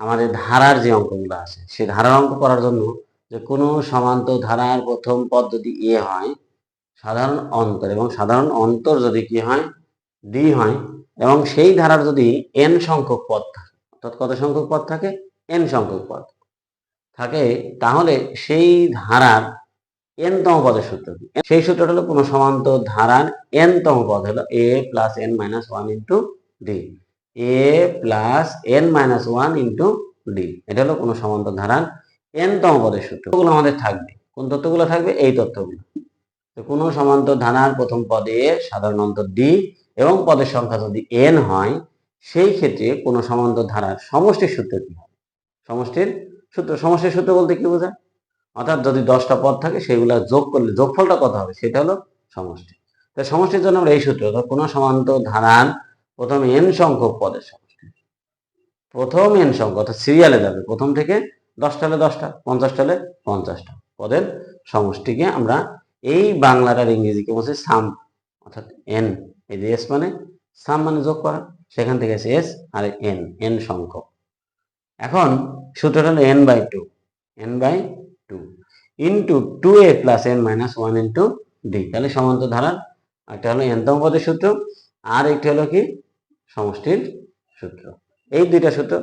আমাদের ধারার যে অঙ্কগুলো আছে, সেই ধারার অঙ্ক করার জন্য যে কোনো সমান্তর ধারার প্রথম পদ যদি এ হয়, সাধারণ অন্তর এবং সাধারণ অন্তর যদি কি হয় ডি হয় এবং সেই ধারার যদি এন সংখ্যক পদ থাকে, অর্থাৎ কত সংখ্যক পদ থাকে? এন সংখ্যক পদ থাকে, তাহলে সেই ধারার এন তম পদের সূত্র কি? সেই সূত্রটা হলো কোনো সমান্তর ধারার এন তম পদ হলো A plus N minus one into D A plus N minus one into D এটা হলো কোনো সমান্তর ধারার এন তম পদের সূত্র। ওগুলো আমাদের থাকবে। কোন তথ্যগুলো থাকবে? এই তথ্যগুলো। তো কোনো সমান্তর ধারার প্রথম পদে সাধারণ অন্তর ডি এবং পদের সংখ্যা যদি এন হয়, সেই ক্ষেত্রে কোনো সমান্তর ধারার সমষ্টির সূত্র কি হবে? সমষ্টির সূত্র। সমষ্টির সূত্র বলতে কি বোঝায়? অর্থাৎ যদি দশটা পদ থাকে সেগুলো যোগ করলে যোগফলটা কত হবে? সেটা হলো সমষ্টি। তো সমষ্টির জন্য আমরা এই সূত্র, অর্থাৎ কোনো সমান্তর ধারার প্রথম এন সংখ্যক পদের সমষ্টি প্রথম এন সংখ্যক অর্থাৎ সিরিয়ালে যাবে। প্রথম থেকে দশটা হলে দশটা, পঞ্চাশটা হলে পঞ্চাশটা পদের সমষ্টিকে আমরা এই বাংলার আর ইংরেজিকে বলছি সাম অর্থাৎ এন এই যে এস মানে সাম মানে যোগ করা, সেখান থেকে এসে এস আর এন এন সংখ্যক। এখন সূত্রটা হলো N by two N by two into two A plus N minus one into D তাহলে সমান্তর ধারার একটা হলো এনতম পদের সূত্র, আর একটি হলো কি? সমষ্টির সূত্র। এই দুইটা সূত্র